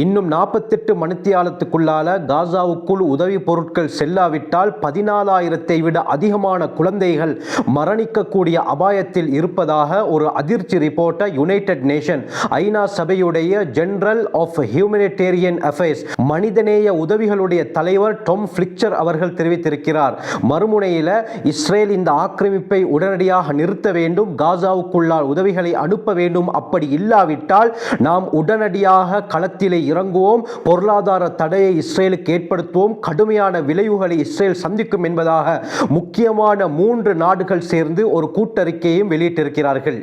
இன்னும் நாற்பத்தெட்டு மணித்தியாலத்துக்குள்ளால காசாவுக்குள் உதவி பொருட்கள் செல்லாவிட்டால் பதினாலாயிரத்தை விட அதிகமான குழந்தைகள் மரணிக்கக்கூடிய அபாயத்தில் இருப்பதாக ஒரு அதிர்ச்சி ரிப்போர்ட்டை யுனைடெட் நேஷன் ஐநா சபையுடைய ஜெனரல் ஆஃப் ஹியூமனிடேரியன் அஃபேர்ஸ் மனிதநேய உதவிகளுடைய தலைவர் டொம் ஃபிளிக்சர் அவர்கள் தெரிவித்திருக்கிறார். மறுமுனையில் இஸ்ரேல் இந்த ஆக்கிரமிப்பை உடனடியாக நிறுத்த வேண்டும் காசாவுக்குள்ளால் உதவிகளை அனுப்ப வேண்டும். அப்படி இல்லாவிட்டால் நாம் உடனடியாக களத்திலே இறங்குவோம். பொருளாதார தடையை இஸ்ரேலுக்கு ஏற்படுத்துவோம். கடுமையான விளைவுகளை இஸ்ரேல் சந்திக்கும் என்பதாக முக்கியமான மூன்று நாடுகள் சேர்ந்து ஒரு கூட்டறிக்கையும் வெளியிட்டிருக்கிறார்கள்.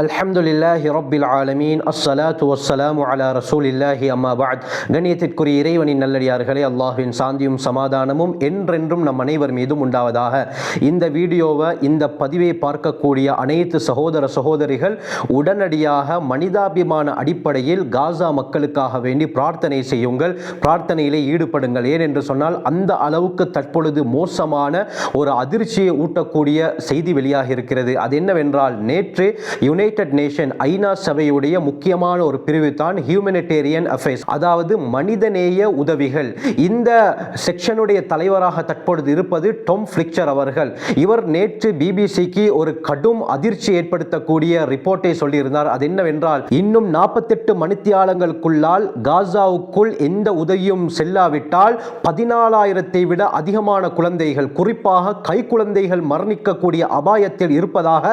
அல்ஹம்துலில்லாஹி ரப்பில் ஆலமீன். அஸ்ஸலாத்து வஸ்ஸலாமு அலா ரசூலில்லாஹி அம்மா பாத் கண்ணியத்திற்குரிய இறைவனின் நல்லடியார்களே அல்லாஹ்வின் சாந்தியும் சமாதானமும் என்றென்றும் நம் அனைவர் மீதும் உண்டாவதாக. இந்த வீடியோவை இந்த பதிவை பார்க்கக்கூடிய அனைத்து சகோதர சகோதரிகள் உடனடியாக மனிதாபிமான அடிப்படையில் காசா மக்களுக்காக வேண்டி பிரார்த்தனை செய்யுங்கள். பிரார்த்தனையிலே ஈடுபடுங்கள். ஏனென்று சொன்னால் அந்த அளவுக்கு தற்பொழுது மோசமான ஒரு அதிர்ச்சியை ஊட்டக்கூடிய செய்தி வெளியாக இருக்கிறது அது என்னவென்றால் நேற்று யுனைடெட் நேஷன் ஐநா சபையுடைய முக்கியமான ஒரு பிரிவு தான் ஹியூமனிடேரியன் அஃபேர்ஸ் அதாவது மனிதநேய உதவிகள். இந்த செக்ஷனுடைய தலைவராக தற்பொழுது இருப்பது டொம் ஃபிளிக்சர் அவர்கள். இவர் நேற்று பிபிசிக்கு ஒரு கடும் அதிர்ச்சி ஏற்படுத்தக்கூடிய ரிப்போர்ட்டை சொல்லியிருந்தார். அது என்னவென்றால் இன்னும் நாற்பத்தெட்டு மணித்தியாலங்களுக்குள்ளால் காசாவுக்குள் எந்த உதவியும் செல்லாவிட்டால் பதினாலாயிரத்தை விட அதிகமான குழந்தைகள் குறிப்பாக கை குழந்தைகள் மரணிக்கக்கூடிய அபாயத்தில் இருப்பதாக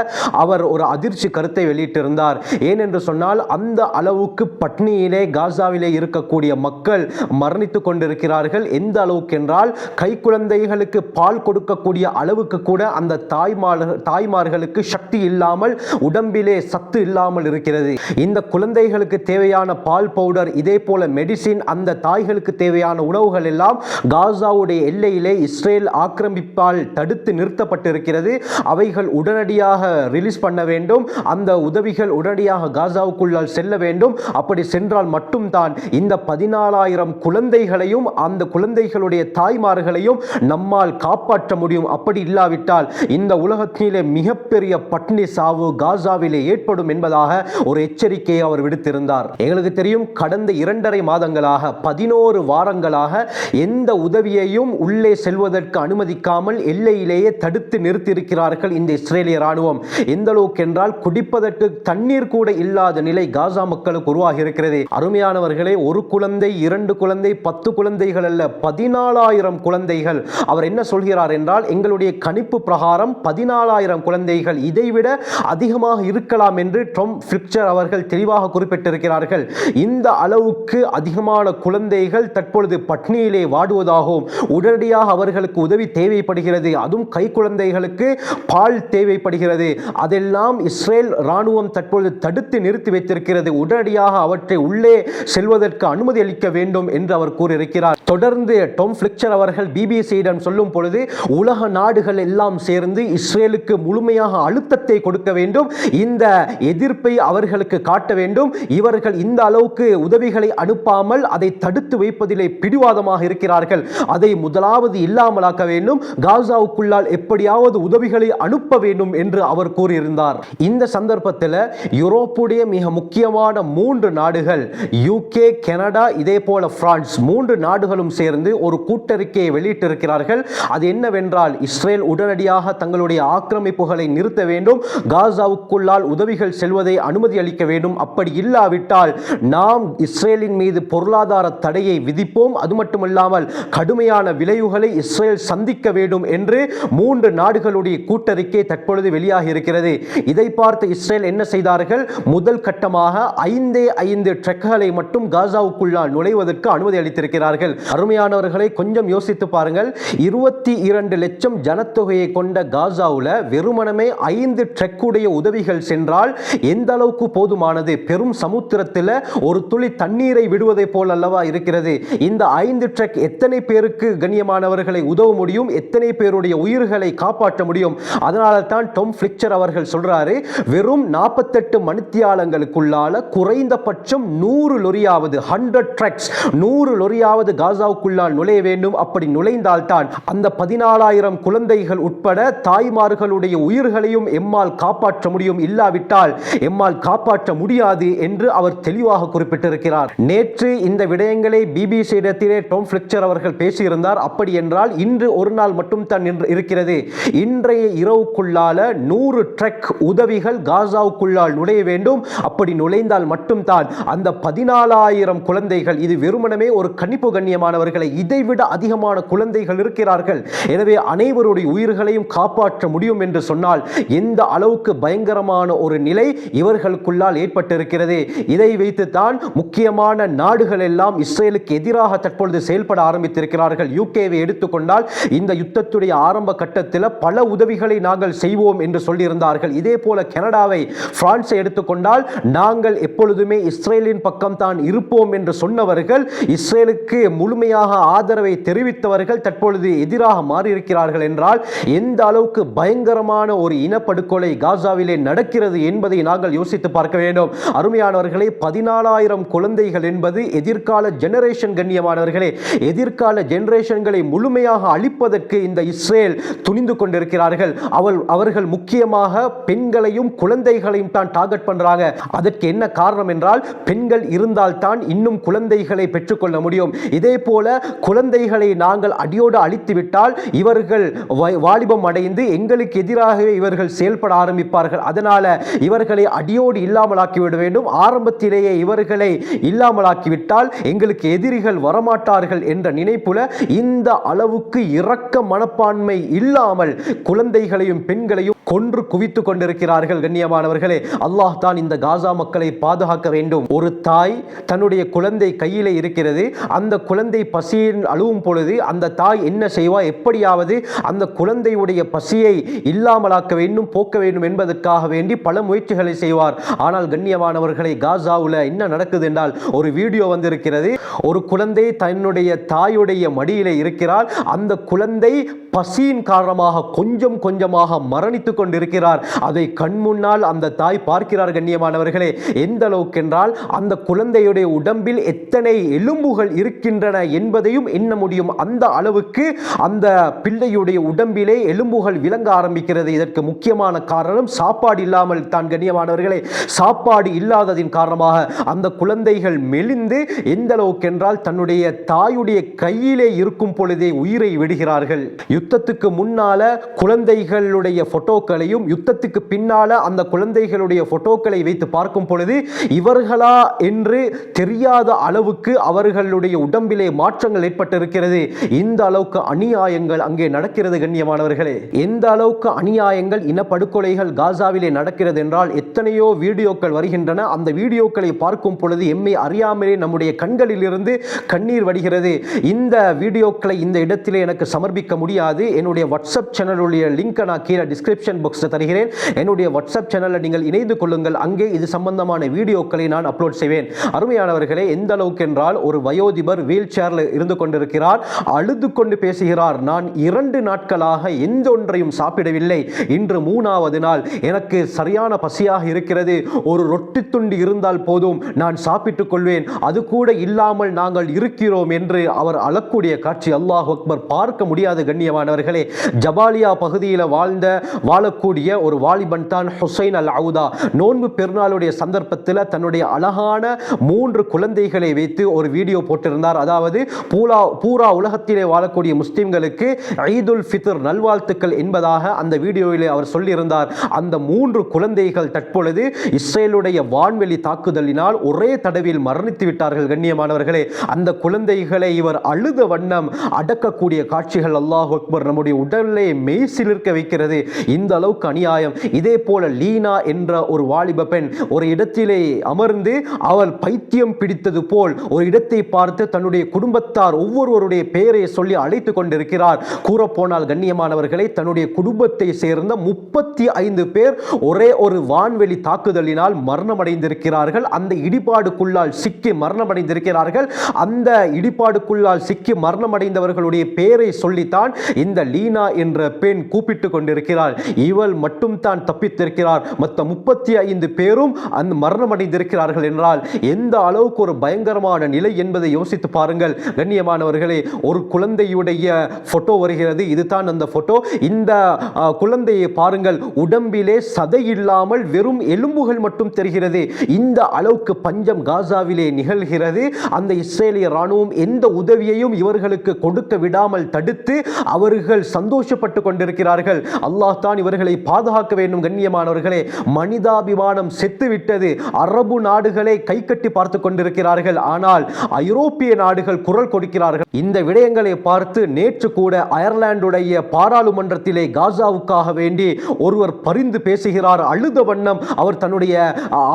அவர் ஒரு அதிர்ச்சி கருத்தை வெளியிட்டிருந்தார். ஏனென்று சொன்னால் அந்த அளவுக்கு பட்னியிலே காசாவிலே இருக்கக்கூடிய மக்கள் மரணித்து கொண்டிருக்கிறார்கள். எந்த அளவுக்கு என்றால் கை குழந்தைகளுக்கு பால் கொடுக்கக்கூடிய அளவுக்கு கூட அந்த தாய்மார் தாய்மார்களுக்கு சக்தி இல்லாமல் உடம்பிலே சத்து இல்லாமல் இருக்கிறது. இந்த குழந்தைகளுக்கு தேவையான பால் பவுடர் இதே போல மெடிசின் அந்த தாய்களுக்கு தேவையான உணவுகள் எல்லாம் காசாவுடைய எல்லையிலே இஸ்ரேல் ஆக்கிரமிப்பால் தடுத்து நிறுத்தப்பட்டிருக்கிறது. அவைகள் உடனடியாக ரிலீஸ் பண்ண வேண்டும். அந்த உதவிகள் உடனடியாக காசாவுக்குள்ளால் செல்ல வேண்டும். அப்படி சென்றால் மட்டும்தான் இந்த பதினாலாயிரம் குழந்தைகளையும் அந்த குழந்தைகளுடைய தாய்மார்களையும் நம்மால் காப்பாற்ற முடியும். அப்படி இல்லாவிட்டால் இந்த உலகத்திலே மிகப்பெரிய பட்னி சாவு காசாவிலே ஏற்படும் என்பதாக ஒரு எச்சரிக்கையை அவர் விடுத்திருந்தார். எங்களுக்கு தெரியும் கடந்த இரண்டரை மாதங்களாக பதினோரு வாரங்களாக எந்த உதவியையும் உள்ளே செல்வதற்கு அனுமதிக்காமல் எல்லையிலேயே தடுத்து நிறுத்தியிருக்கிறார்கள் இந்த இஸ்ரேலிய ராணுவம் எந்த அளவுக்கு என்றால் குடிப்பதற்கு தண்ணீர் கூட இல்லாத நிலை காசா மக்களுக்கு உருவாகி இருக்கிறது அருமையானவர்களே ஒரு குழந்தை இரண்டு குழந்தை பத்து குழந்தைகள் அல்ல பதினாலாயிரம் குழந்தைகள். அவர் என்ன சொல்கிறார் என்றால் எங்களுடைய கணிப்பு பிரகாரம் பதினாலாயிரம் குழந்தைகள். இதைவிட அதிகமாக இருக்கலாம் என்று ட்ரம் ஃபிக்சர் அவர்கள் தெளிவாக குறிப்பிட்டிருக்கிறார்கள். இந்த அளவுக்கு அதிகமான குழந்தைகள் தற்பொழுது பட்னியிலே வாடுவதாகவும் உடனடியாக அவர்களுக்கு உதவி தேவைப்படுகிறது. அதுவும் கை குழந்தைகளுக்கு பால் தேவைப்படுகிறது. அதெல்லாம் இஸ்ரேல் ராணுவம் தற்பொழுது தடுத்து நிறுத்தி வைத்திருக்கிறது. உடனடியாக அவற்றை உள்ளே செல்வதற்கு அனுமதி அளிக்க வேண்டும் என்று அவர் கூறியிருக்கிறார். தொடர்ந்து டொம் பிளிக்சர் அவர்கள் பிபிசியிடம் சொல்லும் பொழுது உலக நாடுகள் எல்லாம் சேர்ந்து இஸ்ரேலுக்கு முழுமையாக அழுத்தத்தை கொடுக்க வேண்டும். இந்த எதிர்ப்பை அவர்களுக்கு காட்ட வேண்டும். இவர்கள் இந்த அளவுக்கு உதவிகளை அனுப்பாமல் அதை தடுத்து வைப்பதிலே பிடிவாதமாக இருக்கிறார்கள். அதை முதலாவது இல்லாமலாக்க வேண்டும். காசாவுக்குள்ளால் எப்படியாவது உதவிகளை அனுப்ப வேண்டும் என்று அவர் கூறியிருந்தார். இந்த சந்தர்ப்பத்தில் யூரோப்புடைய மிக முக்கியமான மூன்று நாடுகள் யூகே கனடா இதே போல பிரான்ஸ் மூன்று நாடுகளும் சேர்ந்து ஒரு கூட்டறிக்கையை வெளியிட்டிருக்கிறார்கள். அது என்னவென்றால் இஸ்ரேல் உடனடியாக தங்களுடைய ஆக்கிரமிப்புகளை நிறுத்த வேண்டும் காசாவுக்குள்ளால் உதவிகள் செல்வதை அனுமதி அளிக்க வேண்டும். அப்படி இல்லாவிட்டால் நாம் இஸ்ரேலின் மீது பொருளாதார தடையை விதிப்போம். அது மட்டுமல்லாமல் கடுமையான விளைவுகளை இஸ்ரேல் சந்திக்க வேண்டும் என்று மூன்று நாடுகளுடைய கூட்டறிக்கை தற்பொழுது வெளியாகி இருக்கிறது இதை பார்த்து இஸ்ரேல் என்ன செய்தார்கள்? முதல் கட்டமாக ஐந்தே ஐந்து ட்ரக்குகளை மட்டும் காசாவுக்குள்ளால் நுழைவதற்கு அனுமதி அளித்திருக்கிறார்கள். அருமையானவர்களை கொஞ்சம் யோசித்து பாருங்கள். இருபத்தி இரண்டு லட்சம் ஜனத்தொகையை கொண்ட காசாவில் வெறுமனமே ஐந்து ட்ரக்குடைய உதவிகள் சென்றால் எந்த அளவுக்கு போதுமானது? பெரும் சமுத்திரத்தில் ஒரு துளி தண்ணீரை விடுவதை போல் அல்லவா இருக்கிறது? இந்த ஐந்து ட்ரக் எத்தனை பேருக்கு கண்ணியமானவர்களை உதவ முடியும்? எத்தனை பேருடைய உயிர்களை காப்பாற்ற முடியும்? அதனால தான் டொம் ஃபிளிக்சர் அவர்கள் சொல்றாரு வெறும் வெறும் நாற்பத்தெட்டு மணித்தியாலங்களுக்குள்ளால குறைந்தபட்சம் நூறு லொரியாவது ஹண்ட்ரட் ட்ரக்ஸ் நூறு லொரியாவது காசாவுக்குள்ளால் நுழைய வேண்டும். அப்படி நுழைந்தால்தான் அந்த பதினாலாயிரம் குழந்தைகள் உட்பட தாய்மார்களுடைய உயிர்களையும் எம்மால் காப்பாற்ற முடியும். இல்லாவிட்டால் எம்மால் காப்பாற்ற முடியாது என்று அவர் தெளிவாக குறிப்பிட்டிருக்கிறார். நேற்று இந்த விடயங்களை பிபிசி இடத்திலே டோம் பிளிக்சர் அவர்கள் பேசியிருந்தார். அப்படி என்றால் இன்று ஒரு நாள் மட்டும் தான் இருக்கிறது. இன்றைய இரவுக்குள்ளால நூறு ட்ரக் உதவிகள் காசாவுக்குள்ளால் நுழைய வேண்டும். அப்படி நுழைந்தால் மட்டும்தான் அந்த பதினாலாயிரம் குழந்தைகள் இது வெறுமனமே ஒரு கணிப்பு கண்ணியமானவர்களை இதைவிட அதிகமான குழந்தைகள் இருக்கிறார்கள். எனவே அனைவருடைய உயிர்களையும் காப்பாற்ற முடியும் என்று சொன்னால் எந்த அளவுக்கு பயங்கரமான ஒரு நிலை இவர்களுக்குள்ளால் ஏற்பட்டிருக்கிறது. இதை வைத்துத்தான் முக்கியமான நாடுகள் எல்லாம் இஸ்ரேலுக்கு எதிராக தற்பொழுது செயல்பட ஆரம்பித்திருக்கிறார்கள். யூகேவை எடுத்துக்கொண்டால் இந்த யுத்தத்துடைய ஆரம்ப கட்டத்தில் பல உதவிகளை நாங்கள் செய்வோம் என்று சொல்லியிருந்தார்கள். இதே போல கனடாவை பிரான்ஸை எடுத்துக்கொண்டால் நாங்கள் எப்பொழுதுமே இஸ்ரேலின் பக்கம் தான் இருப்போம் என்று சொன்னவர்கள் இஸ்ரேலுக்கு முழுமையாக ஆதரவை தெரிவித்தவர்கள் தற்பொழுது எதிராக மாறியிருக்கிறார்கள் என்றால் எந்த அளவுக்கு பயங்கரமான ஒரு இனப்படுகொலை காசாவிலே நடக்கிறது என்பதை நாங்கள் யோசித்து பார்க்க வேண்டும். அருமையானவர்களே பதினாலாயிரம் குழந்தைகள் என்பது எதிர்கால ஜெனரேஷன் கண்ணியமானவர்களே எதிர்கால ஜெனரேஷன்களை முழுமையாக அழிப்பதற்கு இந்த இஸ்ரேல் துணிந்து கொண்டிருக்கிறார்கள். அவள் அவர்கள் முக்கியமாக பெண்களையும் குழந்தைகளையும் தான் டார்கெட் பண்றாங்க. அதற்கு என்ன காரணம் என்றால் பெண்கள் இருந்தால் தான் இன்னும் குழந்தைகளை பெற்றுக்கொள்ள முடியும். இதே போல குழந்தைகளை நாங்கள் அடியோடு அழித்துவிட்டால் இவர்கள் வாலிபம் அடைந்து எங்களுக்கு எதிராகவே இவர்கள் செயல்பட ஆரம்பிப்பார்கள். அதனால இவர்களை அடியோடு இல்லாமலாக்கி விட வேண்டும். ஆரம்பத்திலேயே இவர்களை இல்லாமலாக்கிவிட்டால் எங்களுக்கு எதிரிகள் வரமாட்டார்கள் என்ற நினைப்புல இந்த அளவுக்கு இரக்க மனப்பான்மை இல்லாமல் குழந்தைகளையும் பெண்களையும் கொன்று குவித்து கொண்டிருக்கிறார்கள் கண்ணியமானவர்களே. அல்லாஹ் தான் இந்த காசா மக்களை பாதுகாக்க வேண்டும். ஒரு தாய் தன்னுடைய குழந்தை கையிலே இருக்கிறது. அந்த குழந்தை பசியின் அழுவும் பொழுது அந்த தாய் என்ன செய்வா? எப்படியாவது அந்த குழந்தையுடைய பசியை இல்லாமலாக்க வேண்டும் போக்க வேண்டும் என்பதற்காக வேண்டி பல முயற்சிகளை செய்வார். ஆனால் கண்ணியமானவர்களை காசாவில் என்ன நடக்குது என்றால் ஒரு வீடியோ வந்திருக்கிறது. ஒரு குழந்தை தன்னுடைய தாயுடைய மடியிலே இருக்கிறார் அந்த குழந்தை பசியின் காரணமாக கொஞ்சம் கொஞ்சமாக மரணித்து கொண்டிருக்கிறார். அதை கண் முன்னால் அந்த தாய் பார்க்கிறார் கண்ணியமானவர்களே. எந்த அளவுக்கென்றால் அந்த குழந்தையுடைய உடம்பில் எத்தனை எலும்புகள் இருக்கின்றன என்பதையும் எண்ண முடியும். அந்த அளவுக்கு அந்த பிள்ளையுடைய உடம்பிலே எலும்புகள் விளங்க ஆரம்பிக்கிறது. இதற்கு முக்கியமான காரணம் சாப்பாடு இல்லாமல் தான் கண்ணியமானவர்களே. சாப்பாடு இல்லாததின் காரணமாக அந்த குழந்தைகள் மெலிந்து எந்த அளவுக்கு என்றால் தன்னுடைய தாயுடைய கையிலே இருக்கும் பொழுதே உயிரை விடுகிறார்கள். யுத்தத்துக்கு முன்னால குழந்தைகளுடைய போட்டோக்களையும் யுத்தத்துக்கு பின்னால அந்த குழந்தைகளுடைய போட்டோக்களை வைத்து பார்க்கும் பொழுது இவர்களா என்று தெரியாத அளவுக்கு அவர்களுடைய உடம்பிலே மாற்றங்கள் ஏற்பட்டிருக்கிறது. இந்த அளவுக்கு அநியாயங்கள் அங்கே நடக்கிறது கண்ணியமானவர்களே. எந்த அளவுக்கு அநியாயங்கள் இனப்படுகொலைகள் காசாவிலே நடக்கிறது என்றால் எத்தனையோ வீடியோக்கள் வருகின்றன. அந்த வீடியோக்களை பார்க்கும் பொழுது எம்மை அறியாமலே நம்முடைய கண்களில் இருந்து கண்ணீர் வடிகிறது. இந்த வீடியோக்களை இந்த இடத்திலே எனக்கு சமர்ப்பிக்க முடியாது. என்னுடைய வாட்ஸ்அப் சேனலுடைய லிங்கை நான் கீழே டிஸ்கிரிப்ஷன் பாக்ஸில் தருகிறேன். என்னுடைய வாட்ஸ்அப் சேனலில் நீங்கள் இணைந்து கொள்ளுங்கள். அங்கே இது சம்பந்தமான வீடியோக்களை நான் அப்லோட் செய்வேன். அருமையானவர்களே எந்த அளவுக்கு என்றால் ஒரு வயோதிபர் வீல் சேரில் இருந்து கொண்டிருக்கிறார். அழுது கொண்டு பேசுகிறார். நான் இரண்டு நாட்களாக எந்த ஒன்றையும் சாப்பிடவில்லை. இன்று மூணாவது நாள். எனக்கு சரியான பசியாக இருக்கிறது. ஒரு ரொட்டி துண்டு இருந்தால் போதும். நான் சாப்பிட்டுக் கொள்வேன். அது கூட இல்லாமல் நாங்கள் இருக்கிறோம் என்று அவர் அழக்கூடிய காட்சி அல்லாஹ் அக்பர் பார்க்க முடியாத கண்ணியம்? மாணவர்களே ஜபாலியா பகுதியில் வாழ்ந்த வாழக்கூடிய ஒரு வாலிபன் தான் ஹுசைன் அல் அவுதா நோன்பு பெருநாளுடைய சந்தர்ப்பத்தில் தன்னுடைய அழகான மூன்று குழந்தைகளை வைத்து ஒரு வீடியோ போட்டிருந்தார். அதாவது பூரா பூரா உலகத்திலே வாழக்கூடிய முஸ்லிம்களுக்கு ஈதுல் ஃபித்ர் நல்வாழ்த்துக்கள் என்பதாக அந்த வீடியோவிலே அவர் சொல்லியிருந்தார். அந்த மூன்று குழந்தைகள் தற்பொழுது இஸ்ரேலுடைய வான்வெளி தாக்குதலினால் ஒரே தடவில் மரணித்து விட்டார்கள் கண்ணியமானவர்களே. அந்த குழந்தைகளை இவர் அழுத வண்ணம் அடக்கக்கூடிய காட்சிகள் அல்லாஹ் அக்பர் நம்முடைய உடலை மெய்சிலிருக்க வைக்கிறது. இந்த அளவுக்கு அநியாயம். இதே போல லீனா என்ற ஒரு வாலிப பெண் ஒரு இடத்திலே அமர்ந்து அவள் பைத்தியம் பிடித்தது போல் ஒரு இடத்தை பார்த்து தன்னுடைய குடும்பத்தார் ஒவ்வொருவருடைய பெயரை சொல்லி அழைத்து கொண்டிருக்கிறார். கூறப்போனால் கண்ணியமானவர்களை தன்னுடைய குடும்பத்தை சேர்ந்த முப்பத்தி ஐந்து பேர் ஒரே ஒரு வான்வெளி தாக்குதலினால் மரணமடைந்திருக்கிறார்கள். அந்த இடிபாடுக்குள்ளால் சிக்கி மரணமடைந்திருக்கிறார்கள். அந்த இடிபாடுக்குள்ளால் சிக்கி மரணமடைந்தவர்களுடைய பெயரை சொல்லித்தான் இந்த லீனா என்ற பெண் கூப்பிட்டு கொண்டிருக்கிறாள். இவள் மட்டும் தான் தப்பித்திருக்கிறார் மற்ற முப்பத்தி ஐந்து பேரும் அந்த மரணமடைந்திருக்கிறார்கள் என்றால் எந்த அளவுக்கு ஒரு பயங்கரமான நிலை என்பதை யோசித்து பாருங்கள். கண்ணியமானவர்களே ஒரு குழந்தையுடைய போட்டோ வருகிறது. இதுதான் அந்த போட்டோ இந்த குழந்தையை பாருங்கள். உடம்பிலே சதை இல்லாமல் வெறும் எலும்புகள் மட்டும் தெரிகிறது. இந்த அளவுக்கு பஞ்சம் காசாவிலே நிகழ்கிறது. அந்த இஸ்ரேலிய ராணுவம் எந்த உதவியையும் இவர்களுக்கு கொடுக்க விடாமல் தடுத்து அவர் அவர்கள் சந்தோஷப்பட்டு கொண்டிருக்கிறார்கள் அல்லாஹ் தான் இவர்களை பாதுகாக்க வேண்டும் கண்ணியமானவர்களே. மனிதாபிமானம் செத்துவிட்டது. அரபு நாடுகளை கை கட்டி பார்த்து கொண்டிருக்கிறார்கள் ஆனால் ஐரோப்பிய நாடுகள் குரல் கொடுக்கிறார்கள். இந்த விடயங்களை பார்த்து நேற்று கூட அயர்லாந்துடைய பாராளுமன்றத்திலே காசாவுக்காக வேண்டி ஒருவர் பரிந்து பேசுகிறார். அழுத வண்ணம் அவர் தன்னுடைய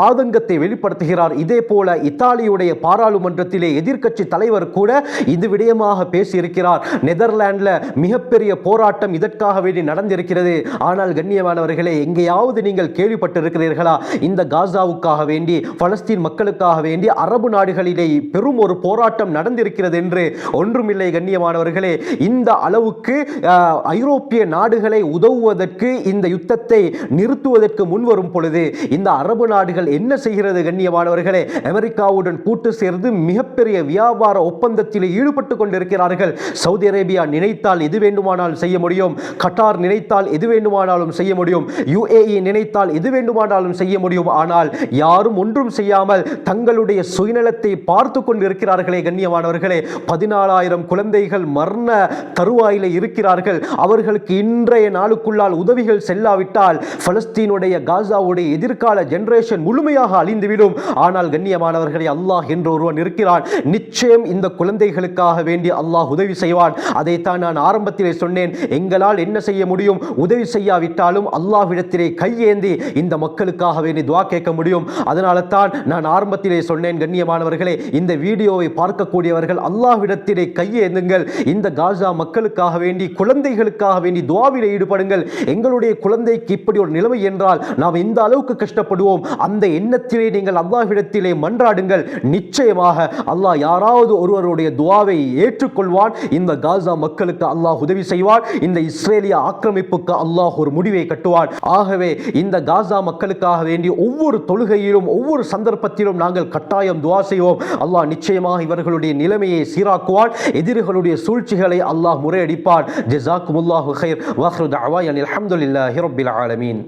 ஆதங்கத்தை வெளிப்படுத்துகிறார். இதே போல இத்தாலியுடைய பாராளுமன்றத்திலே எதிர்க்கட்சி தலைவர் கூட இது விடயமாக பேசியிருக்கிறார். நெதர்லாண்டில் மிகப்பெரிய போராட்டம் இதற்காக வேண்டி நடந்திருக்கிறது. ஆனால் கண்ணியமானவர்களே எங்கேயாவது நீங்கள் கேள்விப்பட்டிருக்கிறீர்களா? இந்த காசாவுக்காக வேண்டி பலஸ்தீன் மக்களுக்காக வேண்டி அரபு நாடுகளிலே பெரும் ஒரு போராட்டம் நடந்திருக்கிறது என்று ஒன்றுமில்லை கண்ணியமானவர்களே. இந்த அளவுக்கு ஐரோப்பிய நாடுகளை உதவுவதற்கு இந்த யுத்தத்தை நிறுத்துவதற்கு முன்வரும் பொழுது இந்த அரபு நாடுகள் என்ன செய்கிறது கண்ணியமானவர்களே? அமெரிக்காவுடன் கூட்டு சேர்ந்து மிகப்பெரிய வியாபார ஒப்பந்தத்தில் ஈடுபட்டு கொண்டிருக்கிறார்கள். சவுதி அரேபியா நினைத்தால் இதுவே வேண்டுமானாலும் செய்ய முடியும். கட்டார் நினைத்தால் எது வேண்டுமானாலும் செய்ய முடியும். யுஏஇ நினைத்தால் எது வேண்டுமானாலும் செய்ய முடியும். ஆனால் யாரும் ஒன்றும் செய்யாமல் தங்களுடைய சுயநலத்தை பார்த்து கொண்டிருக்கிறார்களே கண்ணியமானவர்களே. பதினாலாயிரம் குழந்தைகள் மரண தருவாயில் இருக்கிறார்கள். அவர்களுக்கு இன்றைய நாளுக்குள்ளால் உதவிகள் செல்லாவிட்டால் பலஸ்தீனுடைய காசாவுடைய எதிர்கால ஜெனரேஷன் முழுமையாக அழிந்துவிடும். ஆனால் கண்ணியமானவர்களே அல்லாஹ் என்று ஒருவன் இருக்கிறான். நிச்சயம் இந்த குழந்தைகளுக்காக வேண்டி அல்லாஹ் உதவி செய்வான். அதைத்தான் நான் ஆரம்பத்தில் சொன்னேன் எங்களால் என்ன செய்ய முடியும்? உதவி செய்யாவிட்டாலும் அல்லாஹ்விடத்திலே கையேந்தி இந்த மக்களுக்காக வேண்டி துவா கேட்க முடியும். அதனால தான் நான் ஆரம்பத்திலே சொன்னேன் கண்ணியமானவர்களே இந்த வீடியோவை பார்க்கக்கூடியவர்கள் அல்லாஹ்விடத்திலே கையேந்துங்கள். இந்த காசா மக்களுக்காக வேண்டி குழந்தைகளுக்காக வேண்டி துவாவில் ஈடுபடுங்கள். எங்களுடைய குழந்தைக்கு இப்படி ஒரு நிலைமை என்றால் நாம் இந்த அளவுக்கு கஷ்டப்படுவோம்? அந்த எண்ணத்திலே நீங்கள் அல்லாஹ்விடத்திலே மன்றாடுங்கள். நிச்சயமாக அல்லாஹ் யாராவது ஒருவருடைய துவாவை ஏற்றுக்கொள்வான். இந்த காசா மக்களுக்கு அல்லாஹ் உதவி செய்வார் இந்த இஸ்ரேலிய ஆக்கிரமிப்புக்கு அல்லாஹ் ஒரு முடிவை கட்டுவார் ஆகவே இந்த காசா மக்களுக்காக வேண்டி ஒவ்வொரு தொழுகையிலும் ஒவ்வொரு சந்தர்ப்பத்திலும் நாங்கள் கட்டாயம் துவா செய்வோம். அல்லாஹ் நிச்சயமாக இவர்களுடைய நிலைமையை சீராக்குவார் எதிரிகளுடைய சூழ்ச்சிகளை அல்லாஹ் முறையடிப்பார் ஜஸாக்குமுல்லாஹு ஹைர் வாஹ்ரு அலி அல்ஹம்துலில்லாஹி ரபில் ஆலமீன்.